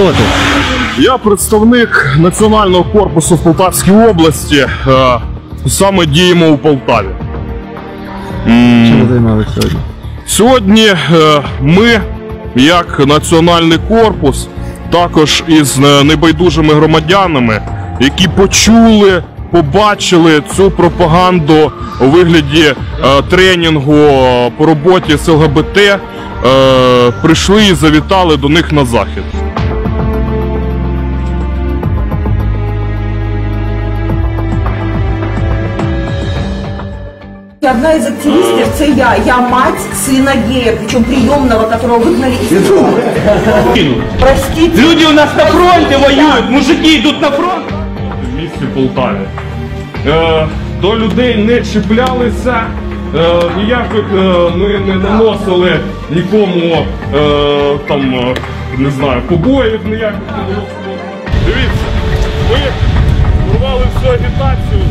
Хто ти? Я представник національного корпусу в Полтавській області. Е, Саме діємо у Полтаві. Чим ви займалися сьогодні? Сьогодні е, ми, як національний корпус, також із е, небайдужими громадянами, які почули, побачили цю пропаганду у вигляді тренінгу по роботі з ЛГБТ, прийшли і завітали до них на захід. Одна из активистов, це я. Я мать сына гея, причем приемного, которого выгнали из дома. Простите. Люди у нас на фронте воюють, мужики йдуть на фронт. в місті Полтаві. Е, до людей не чіплялися, е, ніяких е, ми не наносили нікому е, там, е, не знаю, побоїв ніяких не. Дивіться, ми порвали всю агітацію